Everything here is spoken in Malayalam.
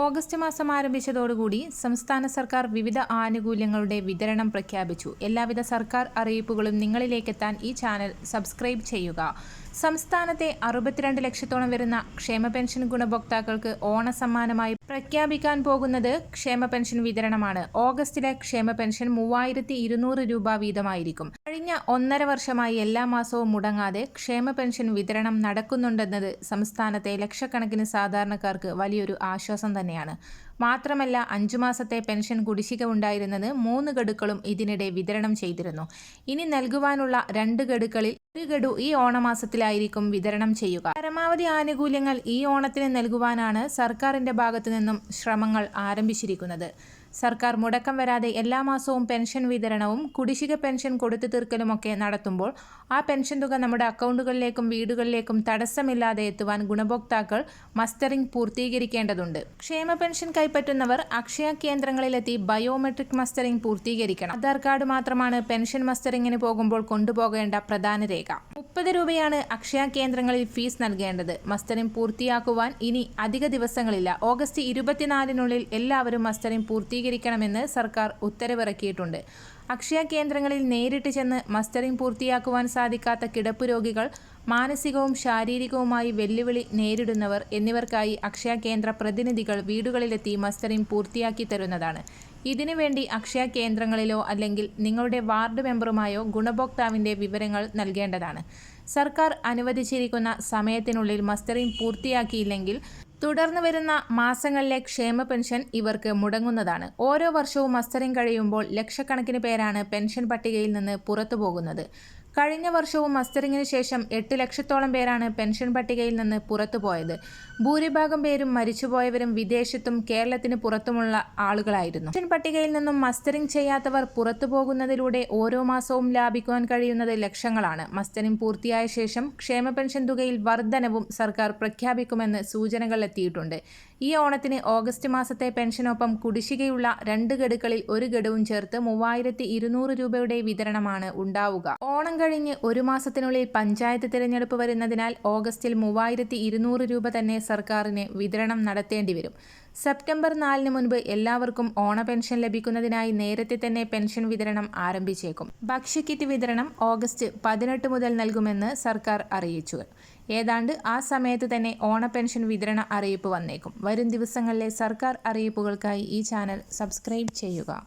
ഓഗസ്റ്റ് മാസം ആരംഭിച്ചതോടുകൂടി സംസ്ഥാന സർക്കാർ വിവിധ ആനുകൂല്യങ്ങളുടെ വിതരണം പ്രഖ്യാപിച്ചു. എല്ലാവിധ സർക്കാർ അറിയിപ്പുകളും നിങ്ങളിലേക്കെത്താൻ ഈ ചാനൽ സബ്സ്ക്രൈബ് ചെയ്യുക. സംസ്ഥാനത്തെ അറുപത്തിരണ്ട് ലക്ഷത്തോളം വരുന്ന ക്ഷേമ പെൻഷൻ ഗുണഭോക്താക്കൾക്ക് ഓണസമ്മാനമായി പ്രഖ്യാപിക്കാൻ പോകുന്നത് ക്ഷേമ പെൻഷൻ വിതരണമാണ്. ഓഗസ്റ്റിലെ ക്ഷേമ പെൻഷൻ മൂവായിരത്തി ഇരുന്നൂറ് രൂപ വീതമായിരിക്കും. കഴിഞ്ഞ ഒന്നര വർഷമായി എല്ലാ മാസവും മുടങ്ങാതെ ക്ഷേമ പെൻഷൻ വിതരണം നടക്കുന്നുണ്ടെന്നത് സംസ്ഥാനത്തെ ലക്ഷക്കണക്കിന് സാധാരണക്കാർക്ക് വലിയൊരു ആശ്വാസം തന്നെയാണ്. മാത്രമല്ല അഞ്ചു മാസത്തെ പെൻഷൻ കുടിശ്ശിക ഉണ്ടായിരുന്നത് മൂന്ന് ഗഡുക്കളും ഇതിനിടെ വിതരണം ചെയ്തിരുന്നു. ഇനി നൽകുവാനുള്ള രണ്ട് ഗഡുക്കളിൽ ഒരു ഗഡു ഈ ഓണമാസത്തിലായിരിക്കും വിതരണം ചെയ്യുക. പരമാവധി ആനുകൂല്യങ്ങൾ ഈ ഓണത്തിന് നൽകുവാനാണ് സർക്കാരിന്റെ ഭാഗത്തു നിന്നും ശ്രമങ്ങൾ ആരംഭിച്ചിരിക്കുന്നത്. സർക്കാർ മുടക്കം വരാതെ എല്ലാ മാസവും പെൻഷൻ വിതരണവും കുടിശ്ശിക പെൻഷൻ കൊടുത്തു തീർക്കലുമൊക്കെ നടത്തുമ്പോൾ ആ പെൻഷൻ തുക നമ്മുടെ അക്കൗണ്ടുകളിലേക്കും വീടുകളിലേക്കും തടസ്സമില്ലാതെ എത്തുവാൻ ഗുണഭോക്താക്കൾ മസ്റ്ററിംഗ് പൂർത്തീകരിക്കേണ്ടതുണ്ട്. ക്ഷേമ പെൻഷൻ കൈപ്പറ്റുന്നവർ അക്ഷയ കേന്ദ്രങ്ങളിലെത്തി ബയോമെട്രിക് മസ്റ്ററിംഗ് പൂർത്തീകരിക്കണം. ആധാർ കാർഡ് മാത്രമാണ് പെൻഷൻ മസ്റ്ററിങ്ങിന് പോകുമ്പോൾ കൊണ്ടുപോകേണ്ട പ്രധാന രേഖ. മുപ്പത് രൂപയാണ് അക്ഷയ കേന്ദ്രങ്ങളിൽ ഫീസ് നൽകേണ്ടത്. മസ്റ്ററിംഗ് പൂർത്തിയാക്കുവാൻ ഇനി അധിക ദിവസങ്ങളില്ല. ഓഗസ്റ്റ് ഇരുപത്തിനാലിനുള്ളിൽ എല്ലാവരും മസ്റ്ററിംഗ് പൂർത്തി പൂർത്തീകരിക്കണമെന്ന് സർക്കാർ ഉത്തരവിറക്കിയിട്ടുണ്ട്. അക്ഷയ കേന്ദ്രങ്ങളിൽ നേരിട്ട് ചെന്ന് മസ്റ്ററിംഗ് പൂർത്തിയാക്കുവാൻ സാധിക്കാത്ത കിടപ്പ് രോഗികൾ മാനസികവും ശാരീരികവുമായി വെല്ലുവിളി നേരിടുന്നവർ എന്നിവർക്കായി അക്ഷയ കേന്ദ്ര പ്രതിനിധികൾ വീടുകളിലെത്തി മസ്റ്ററിംഗ് പൂർത്തിയാക്കി തരുന്നതാണ്. ഇതിനുവേണ്ടി അക്ഷയ കേന്ദ്രങ്ങളിലോ അല്ലെങ്കിൽ നിങ്ങളുടെ വാർഡ് മെമ്പറുമായോ ഗുണഭോക്താവിന്റെ വിവരങ്ങൾ നൽകേണ്ടതാണ്. സർക്കാർ അനുവദിച്ചിരിക്കുന്ന സമയത്തിനുള്ളിൽ മസ്റ്ററിംഗ് പൂർത്തിയാക്കിയില്ലെങ്കിൽ തുടർന്ന് വരുന്ന മാസങ്ങളിലെ ക്ഷേമ പെൻഷൻ ഇവർക്ക് മുടങ്ങുന്നതാണ്. ഓരോ വർഷവും മസ്റ്ററിംഗ് കഴിയുമ്പോൾ ലക്ഷക്കണക്കിന് പേരാണ് പെൻഷൻ പട്ടികയിൽ നിന്ന് പുറത്തു പോകുന്നത് കഴിഞ്ഞ വർഷവും മസ്റ്ററിങ്ങിന് ശേഷം എട്ട് ലക്ഷത്തോളം പേരാണ് പെൻഷൻ പട്ടികയിൽ നിന്ന് പുറത്തുപോയത്. ഭൂരിഭാഗം പേരും മരിച്ചുപോയവരും വിദേശത്തും കേരളത്തിന് പുറത്തുമുള്ള ആളുകളായിരുന്നു. പെൻഷൻ പട്ടികയിൽ നിന്നും മസ്റ്ററിംഗ് ചെയ്യാത്തവർ പുറത്തു പോകുന്നതിലൂടെ ഓരോ മാസവും ലാഭിക്കുവാൻ കഴിയുന്നത് ലക്ഷങ്ങളാണ്. മസ്റ്ററിംഗ് പൂർത്തിയായ ശേഷം ക്ഷേമ പെൻഷൻ തുകയിൽ വർധനവും സർക്കാർ പ്രഖ്യാപിക്കുമെന്ന് സൂചനകൾ എത്തിയിട്ടുണ്ട്. ഈ ഓണത്തിന് ഓഗസ്റ്റ് മാസത്തെ പെൻഷനൊപ്പം കുടിശ്ശികയുള്ള രണ്ട് ഗഡുക്കളിൽ ഒരു ഗഡുവും ചേർത്ത് മൂവായിരത്തി രൂപയുടെ വിതരണമാണ് ഉണ്ടാവുക. ഓണം കഴിഞ്ഞ് ഒരു മാസത്തിനുള്ളിൽ പഞ്ചായത്ത് തിരഞ്ഞെടുപ്പ് വരുന്നതിനാൽ ഓഗസ്റ്റിൽ മൂവായിരത്തി ഇരുന്നൂറ് രൂപ തന്നെ സർക്കാരിന് വിതരണം നടത്തേണ്ടി വരും. സെപ്റ്റംബർ നാലിന് മുൻപ് എല്ലാവർക്കും ഓണ പെൻഷൻ ലഭിക്കുന്നതിനായി നേരത്തെ തന്നെ പെൻഷൻ വിതരണം ആരംഭിച്ചേക്കും. ഭക്ഷ്യക്കിറ്റ് വിതരണം ഓഗസ്റ്റ് പതിനെട്ട് മുതൽ നൽകുമെന്ന് സർക്കാർ അറിയിച്ചു. ഏതാണ്ട് ആ സമയത്ത് തന്നെ ഓണ പെൻഷൻ വിതരണ അറിയിപ്പ് വന്നേക്കും. വരും ദിവസങ്ങളിലെ സർക്കാർ അറിയിപ്പുകൾക്കായി ഈ ചാനൽ സബ്സ്ക്രൈബ് ചെയ്യുക.